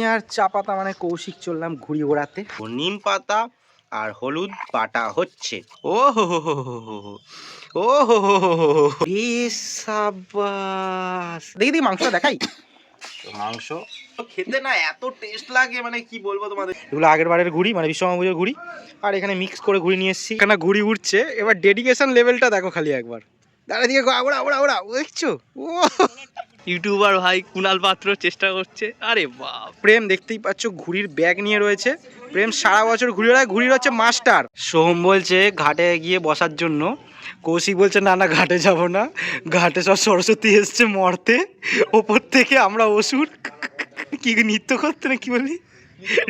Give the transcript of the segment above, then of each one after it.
আমি আর চা পাতা মানে কৌশিক চললাম ওড়াতে। ও নিম পাতা আর হলুদ বাটা হচ্ছে। ও হো হো হো হো হো। ও হো হো দেখি দেখি মাংসটা দেখাই। মাংস খেতে না এত টেস্ট লাগে মানে কি বলব তোমাদের? এগুলো আগের বারের ঘুড়ি মানে বিশ্বকর্মা পুজোর ঘুড়ি। আর এখানে মিক্স করে ঘুড়ি নিয়ে এসেছি। এখানে ঘুড়ি উঠছে এবার ডেডিকেশন লেভেলটা দেখো খালি একবার। দাঁড়া দিকে ওরা ওরা ওরা দেখছ? ও ইউটিউবার ভাই কুনাল পাত্র চেষ্টা করছে। আরে বাপ প্রেম দেখতেই পাচ্ছ ঘুড়ির ব্যাগ নিয়ে রয়েছে। প্রেম সারা বছর ঘুড়ি ওড়ায় ঘুড়ির হচ্ছে মাস্টার। সোহম বলছে ঘাটে গিয়ে বসার জন্য। কৌশিক বলছে না না ঘাটে যাব না। ঘাটে সব সরস্বতী এসছে মরতে। ওপর থেকে আমরা অসুর। কি নৃত্য করতে না কি বলি?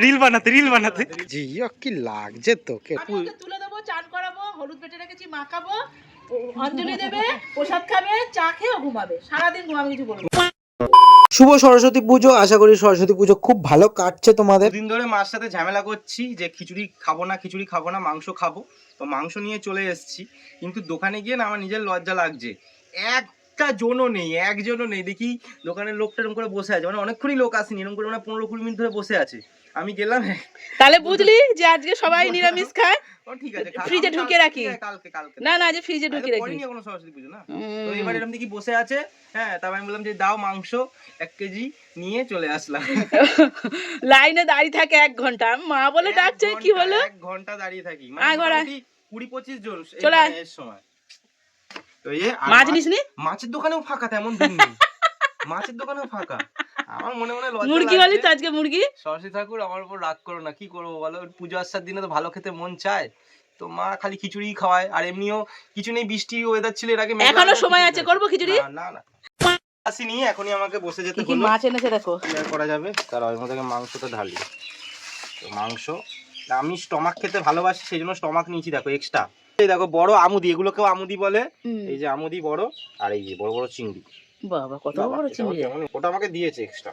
রিল বানাতে রিল বানাতে। জি কি লাগছে তোকে। তুলে দেবো চান করাবো হলুদ বেটে রেখেছি মাখাবো। অঞ্জলি দেবে প্রসাদ খাবে চা খেয়ে ঘুমাবে। সারাদিন ঘুমাবে কিছু বলব শুভ সরস্বতী পুজো আশা করি সরস্বতী পুজো খুব ভালো কাটছে তোমাদের। দিন ধরে মার সাথে ঝামেলা করছি যে খিচুড়ি খাব না খিচুড়ি খাব না মাংস খাব। তো মাংস নিয়ে চলে এসেছি। কিন্তু দোকানে গিয়ে না আমার নিজের লজ্জা লাগছে। একটা জনও নেই একজনও নেই। দেখি দোকানের লোকটা এরকম করে বসে আছে। মানে অনেকক্ষণই লোক আসেনি এরকম করে মানে পনেরো কুড়ি মিনিট ধরে বসে আছে। আমি গেলাম। তাহলে বুঝলি যে আজকে সবাই নিরামিষ খায় ঠিক আছে ফ্রিজে কালকে- রাখি। কালকে কালকে। না না যে ফ্রিজে ঢুকিয়ে রাখি। করিনি এখনও সরস্বতী পুজো না? তো এবার এরকম দেখি বসে আছে। হ্যাঁ তারপর আমি বললাম যে দাও মাংস এক কেজি নিয়ে চলে আসলাম। লাইনে দাঁড়িয়ে থাকে এক ঘণ্টা। মা বলে ডাকছে কি হলো? এক ঘণ্টা দাঁড়িয়ে থাকি। মানে। কুড়ি পঁচিশ জন এই চলে সময়। তো মাছ নিসনি মাছের দোকানেও ফাঁকা তেমন নেই। মাছের দোকানেও ফাঁকা। আমার মনে মনে লজ্জা মুরগি বলি তো আজকে মুরগি? সরস্বতী ঠাকুর আমার উপর রাগ করো না কি করব বলো? পুজো আসার দিনে তো ভালো খেতে মন চায়। তো মা খালি খিচুড়ি খাওয়ায়। আর এমনিও কিছু নেই বৃষ্টি ওয়েদার ছিল এর আগে এখনও সময় আছে করব খিচুড়ি? না না না। আসিনি এখনই আমাকে বসে যেতে হলো মাছ এনেছে দেখো? কি করা যাবে? তার ওর মধ্যে মাংসটা ঢালি। তো মাংস আমি স্টমাক খেতে ভালোবাসি সেই জন্য স্টমাক নিয়েছি দেখো এক্সট্রা এই দেখো বড় আমুদি এগুলোকেও আমুদি বলে। এই যে আমুদি বড় আর এই যে বড় বড় চিংড়ি। বাবা কত বড় চিংড়ি। ওটা আমাকে দিয়েছে এক্সট্রা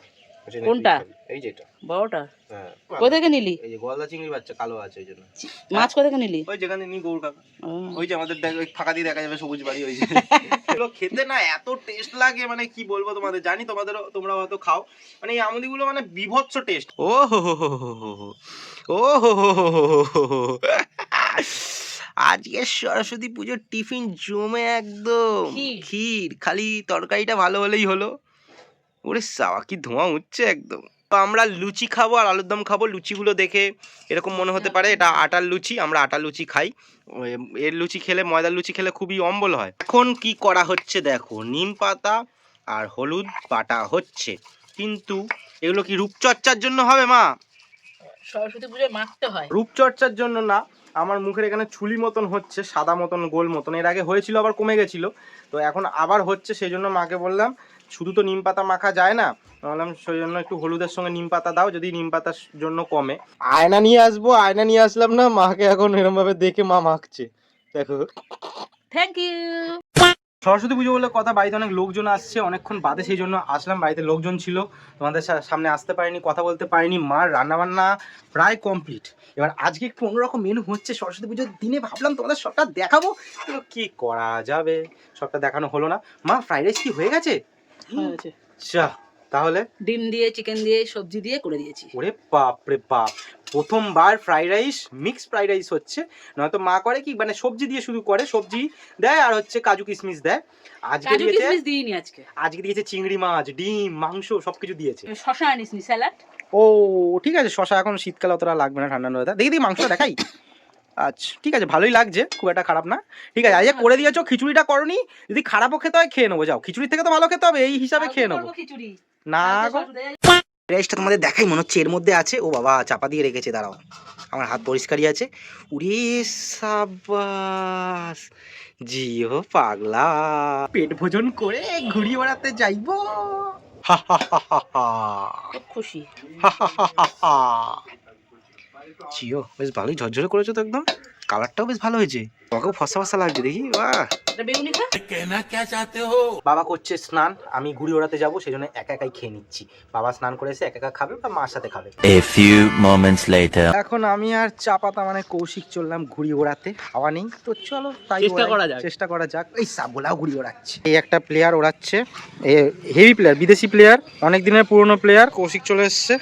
কোনটা? এই যেটা বড়টা? হ্যাঁ। কোথেকে নিলি? এই যে গলদা চিংড়ি বাচ্চা কালো আছে ওই জন্য। চি- মাছ কোথেকে নিলি? ওই যেখানে নি গৌর কাকা। ওই যে আমাদের দেখ- ওই ফাঁকা দিয়ে দেখা যাবে সবুজ বাড়ি ওই যে। এগুলো খেতে না এত টেস্ট লাগে মানে কি বলব তোমাদের? জানি তোমাদেরও তোমরা হয়তো খাও। মানে এই আমুদিগুলো মানে বিভৎস টেস্ট ও হো হো হো হো হো হো। ও হো হো হো হো হো হো হো। আজকে সরস্বতী পুজোর টিফিন জমে একদম। ক্ষীর। খালি তরকারিটা ভালো হলেই হলো। ওরে সাওয়া কি ধোঁয়া উঠছে একদম। তো আমরা লুচি খাব আর আলুর দম খাব লুচিগুলো দেখে এরকম মনে হতে পারে এটা আটার লুচি আমরা আটার লুচি খাই। এর লুচি খেলে ময়দার লুচি খেলে খুবই অম্বল হয়। এখন কি করা হচ্ছে দেখো নিম পাতা আর হলুদ বাটা হচ্ছে। কিন্তু এগুলো কি রূপচর্চার জন্য হবে মা? সরস্বতী পুজোয় মাখতে হয়। রূপচর্চার জন্য না আমার মুখের এখানে ছুলি মতন হচ্ছে, সাদা মতন, গোল মতন। এর আগে হয়েছিল, আবার কমে গেছিল। তো এখন আবার হচ্ছে সেই জন্য মাকে বললাম, শুধু তো নিম পাতা মাখা যায় না? বললাম সেই জন্য একটু হলুদের সঙ্গে নিম পাতা দাও, যদি নিম পাতার জন্য কমে। আয়না নিয়ে আসব, আয়না নিয়ে আসলাম না, মাকে এখন এরম ভাবে দেখে মা মাখছে। দেখো। থ্যাংক ইউ সরস্বতী পুজো বলে কথা বাড়িতে অনেক লোকজন আসছে অনেকক্ষণ বাদে সেই জন্য আসলাম বাড়িতে লোকজন ছিল তোমাদের সামনে আসতে পারিনি কথা বলতে পারিনি মার রান্নাবান্না প্রায় কমপ্লিট এবার আজকে একটু অন্যরকম মেনু হচ্ছে সরস্বতী পুজোর দিনে ভাবলাম তোমাদের সবটা দেখাবো কি করা যাবে? সবটা দেখানো হলো না। মা ফ্রাইড রাইস কি হয়ে গেছে? তাহলে? ডিম দিয়ে চিকেন দিয়ে সবজি দিয়ে করে দিয়েছি। ওরে বাপ রে বাপ। প্রথমবার fried rice mix fried rice হচ্ছে। নয়তো মা করে কি মানে সবজি দিয়ে শুরু করে সবজি দেয় আর হচ্ছে কাজু কিশমিশ দেয়। আজকে দিয়েছে দিইনি আজকে। আজকে দিয়েছে চিংড়ি মাছ ডিম মাংস সবকিছু দিয়েছে। শশা আনিসনি স্যালাড? ও ঠিক আছে শশা এখন শীতকালে অতটা লাগবে না ঠান্ডা নয় দেখি দেখি মাংস দেখাই। আচ্ছা ঠিক আছে ভালোই লাগছে খুব একটা খারাপ না। ঠিক আছে আজকে করে দিয়েছ খিচুড়িটা করনি যদি খারাপও খেতে হয় খেয়ে নেব যাও। খিচুড়ি থেকে তো ভালো খেতে হবে এই হিসাবে খেয়ে নেব। খিচুড়ি। না গো। রাইসটা তোমাদের দেখাই মনে হচ্ছে এর মধ্যে আছে। ও বাবা চাপা দিয়ে রেখেছে দাঁড়াও। আমার হাত পরিষ্কারই আছে। উরে সাবাস জিও পাগলা। পেট ভোজন করে ঘুরি বেড়াতে যাইবো। হা হা হা হা হা। খুব খুশি। জিও বেশ ভালোই ঝরঝরে করেছ তো একদম। কালারটাও বেশ ভালো হয়েছে। তোমাকেও ফসা ফসা লাগছে দেখি বাহ। এটা বেগুনি বাবা করছে স্নান আমি ঘুড়ি ওড়াতে যাব সেই জন্য একা একাই খেয়ে নিচ্ছি। বাবা স্নান করে এসে একা একা খাবে বা মার সাথে খাবে? A few moments later. এখন আমি আর চা পাতা মানে কৌশিক চললাম ঘুড়ি ওড়াতে হাওয়া নেই। তো চলো তাই চেষ্টা ওড়াই। করা যাক। চেষ্টা করা যাক। এই সাবলাও ঘুড়ি ওড়াচ্ছে। এই একটা প্লেয়ার ওড়াচ্ছে। হেভি প্লেয়ার বিদেশি প্লেয়ার অনেক দিনের পুরনো প্লেয়ার কৌশিক চলে এসছে।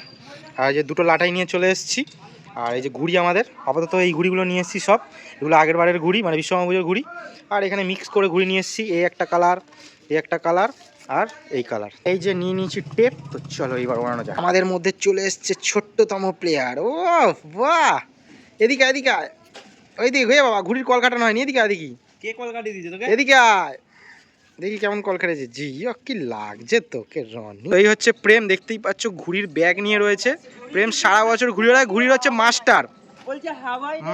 আর এই যে দুটো লাটাই নিয়ে চলে এসেছি। আর এই যে ঘুড়ি আমাদের আপাতত এই ঘুড়িগুলো নিয়ে এসেছি সব। এগুলো আগের বারের ঘুড়ি মানে বিশ্বকর্মা পুজোর ঘুড়ি আর এখানে মিক্স করে ঘুড়ি নিয়ে এসেছি এই একটা কালার এই একটা কালার আর এই কালার এই যে নিয়ে নিয়েছি টেপ তো চলো এবার বানানো যায় আমাদের মধ্যে চলে এসছে ছোট্টতম প্লেয়ার ও বাহ! এদিকে এদিকে আয়। ওই দিকে হয়ে বাবা ঘুড়ির কল কাটানো হয়নি এদিকে এদিকে কে কল কাটিয়ে দিয়েছে তোকে? এদিকে আয়। দেখি কেমন কল কেটেছে জি কি লাগছে তোকে রনি। এই হচ্ছে প্রেম দেখতেই পাচ্ছ ঘুড়ির ব্যাগ নিয়ে রয়েছে। প্রেম সারা বছর ঘুড়ি ওড়ায় ঘুড়ির হচ্ছে মাস্টার। বলছে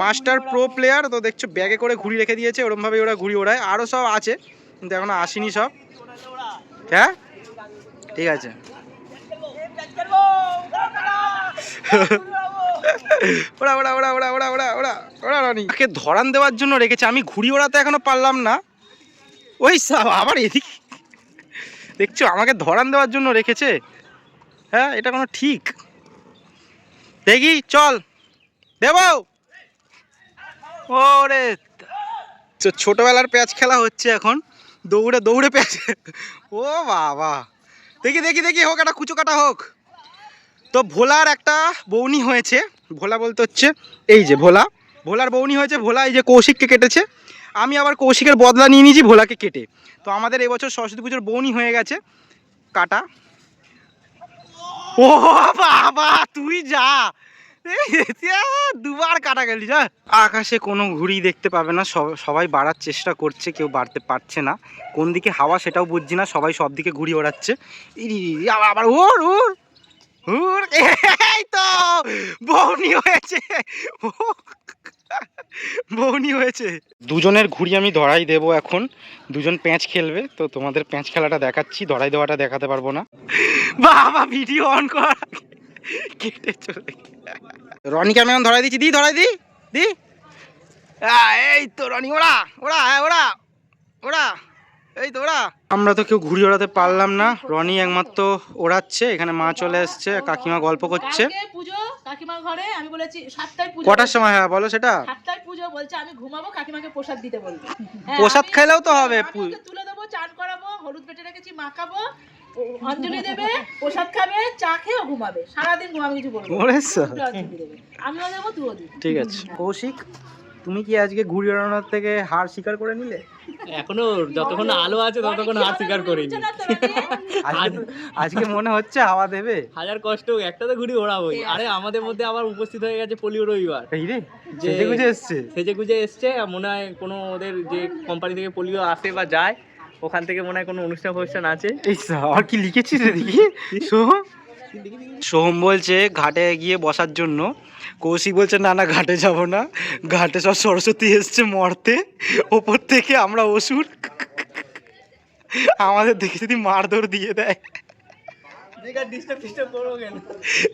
মাস্টার প্রো প্লেয়ার তো দেখছ ব্যাগে করে ঘুড়ি রেখে দিয়েছে ওরমভাবে ওরা ঘুড়ি ওড়ায়। আরও সব আছে কিন্তু এখনও আসেনি সব। হ্যাঁ? ঠিক আছে। ওরা ওরা ওরা ওরা ওরা ওরা ওরা ওরা রানি। ধরান দেওয়ার জন্য রেখেছে। আমি ঘুড়ি ওড়াতে এখনও পারলাম না। ওই সাব, আবার এদিক। দেখছ, আমাকে ধরান দেওয়ার জন্য রেখেছে। হ্যাঁ এটা কোনো ঠিক। দেখি, চল। দেব? ওরে ছোটবেলার প্যাচ খেলা হচ্ছে এখন। দৌড়ে দৌড়ে প্যাচ। ও বাবা। দেখি দেখি দেখি, হোক, একটা কুচো কাটা হোক। তো ভোলার একটা বৌনি হয়েছে। ভোলা বলতে হচ্ছে, এই যে ভোলা। ভোলার বৌনি হয়েছে, ভোলা এই যে কৌশিককে কেটেছে। আমি আবার কৌশিকের বদলা নিয়ে নিয়েছি ভোলাকে কেটে। তো আমাদের এবছর সরস্বতী পুজোর বৌনি হয়ে গেছে, কাটা। ও বাবা, তুই যা। দুবার কাটা গেলি, যা। আকাশে কোনো ঘুড়ি দেখতে পাবে না সবাই বাড়ার চেষ্টা করছে, কেউ বাড়তে পারছে না। কোন দিকে হাওয়া সেটাও বুঝছি না, সবাই সব দিকে ঘুড়ি ওড়াচ্ছে। আবার ওর ওর ওর এই তো, বৌনি হয়েছে। বৌনি হয়েছে। দুজনের ঘুড়ি আমি ধরাই দেব এখন। দুজন প্যাঁচ খেলবে তো তোমাদের প্যাঁচ খেলাটা দেখাচ্ছি ধরাই দেওয়াটা দেখাতে পারব না। বাবা ভিডিও অন করা কেটে চলে রনিকে আমি এখন ধরাই দিচ্ছি দি ধরাই দি দি। এই তো রনি ওরা ওরা হ্যাঁ ওরা ওরা এই তো ওরা আমরা তো কেউ ঘুড়ি ওড়াতে পারলাম না। রনি একমাত্র ওড়াচ্ছে এখানে মা চলে এসছে কাকিমা গল্প করছে। পুজো কাকিমার ঘরে আমি বলেছি সাতটায় পুজো। কটার সময় হ্যাঁ বলো সেটা? সাতটায় পুজো বলছে আমি ঘুমাবো কাকিমাকে প্রসাদ দিতে বলব। হ্যাঁ, প্রসাদ আমি- খাইলেও তো হবে তুলে দেবো চান করাবো হলুদ বেটে রেখেছি মাখাবো ও- অঞ্জলি দেবে প্রসাদ খাবে চা খেয়েও ঘুমাবে। সারাদিন ঘুমাবে কিছু বলব না। ওরে সা। দুটো অঞ্জলি দেবে। আমিও দেবো তুইও দিবি। ঠিক আছে। কৌশিক? তুমি কি আজকে ঘুড়ি ওড়ানোর থেকে হার স্বীকার করে নিলে? এখনও যতক্ষণ আলো আছে ততক্ষণ হার স্বীকার করিনি। আজকে মনে হচ্ছে হাওয়া দেবে। হাজার কষ্ট হোক, একটা তো ঘুড়ি ওড়াবোই। আরে আমাদের মধ্যে আবার উপস্থিত হয়ে গেছে পোলিও রবিবার। এই রে যে- সেজে গুজে এসছে। সেজে গুজে এসছে মনে হয় কোনো ওদের যে কোম্পানি থেকে পোলিও আসে বা যায় ওখান থেকে মনে হয় কোনো অনুষ্ঠান ফনুষ্ঠান আছে আর কি লিখেছিস রে দেখি সোহম বলছে, ঘাটে গিয়ে বসার জন্য। কৌশিক বলছে, না না, ঘাটে যাব না। ঘাটে সব সরস্বতী এসছে মরতে। ওপর থেকে আমরা ওষুধ আমাদের দেখে যদি মারধর দিয়ে দেয়।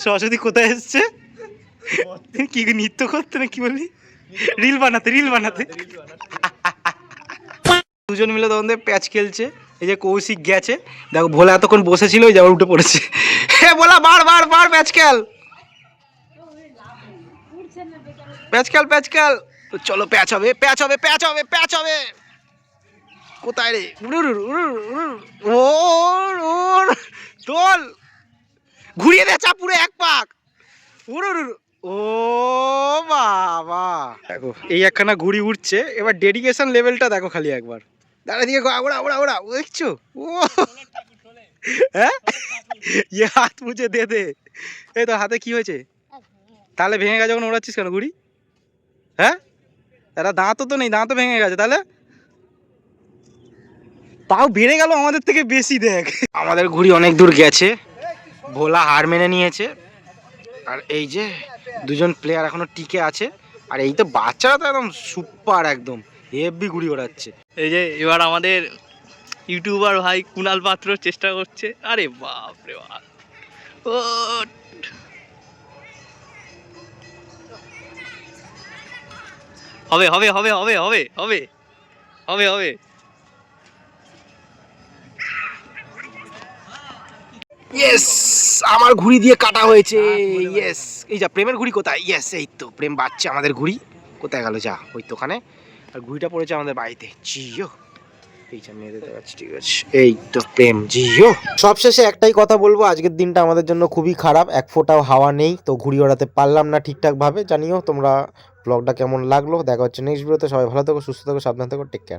সরস্বতী কোথায় এসছে? কি নৃত্য করতে না কি বলি? রিল বানাতে রিল বানাতে। দুজন মিলে তখন প্যাচ খেলছে। এই যে কৌশিক গেছে। দেখো, ভোলা এতক্ষণ বসেছিল ওই যে আবার উঠে পড়েছে। ভোলা বার বার বার প্যাচ খেল। প্যাচ খেল তো চলো প্যাচ হবে প্যাচ হবে প্যাচ হবে প্যাচ হবে। কোথায় রে? উড়ুর উড়ুর উড়ুর ওর ওর তোল ঘুরিয়ে দে চাপুরে এক পাক। উড়ুর ও বাবা। দেখো এই একখানা ঘুড়ি উঠছে এবার ডেডিকেশন লেভেলটা দেখো খালি একবার। দাঁড়া দিকে ওড়া ওড়া ওড়া দেখছ? ও। হ্যাঁ? ইয়ে হাত মুছে দে দে। এই তো হাতে কি হয়েছে? তাহলে ভেঙে গেছে যখন ওড়াচ্ছিস কেন ঘুড়ি হ্যাঁ? এটা দাঁতও তো নেই, দাঁতও ভেঙে গেছে, তাহলে? তাও বেড়ে গেল আমাদের থেকে বেশি, দেখ। আমাদের ঘুড়ি অনেক দূর গেছে। ভোলা হার মেনে নিয়েছে। আর এই যে দুজন প্লেয়ার এখনও টিকে আছে। আর এই তো বাচ্চারা তো একদম সুপার একদম। হেভি ঘুড়ি ওড়াচ্ছে। এই যে এবার আমাদের ইউটিউবার ভাই কুনাল পাত্র চেষ্টা করছে। আরে বাপ রে বাপ। ও হবে হবে হবে হবে হবে হবে হবে হবে। ইয়েস আমার ঘুড়ি দিয়ে কাটা হয়েছে। ইয়েস এই যা, প্রেমের ঘুড়ি কোথায়? ইয়েস এই তো, প্রেম বাচ্চা আমাদের ঘুড়ি। কোথায় গেল? যা, ওই তো ওখানে। আর ঘুড়িটা পড়েছে আমাদের বাড়িতে। ঠিক আছে। এই তো প্রেম জিও। সবশেষে একটাই কথা বলব, আজকের দিনটা আমাদের জন্য খুবই খারাপ, এক ফোঁটাও হাওয়া নেই, তো ঘুড়ি ওড়াতে পারলাম না ঠিকঠাক ভাবে জানিও তোমরা ব্লগটা কেমন লাগল, দেখা হচ্ছে নেক্সট ভিডিওতে সবাই ভালো থাকো, সুস্থ থেকো, সাবধান থাকো টেক কেয়ার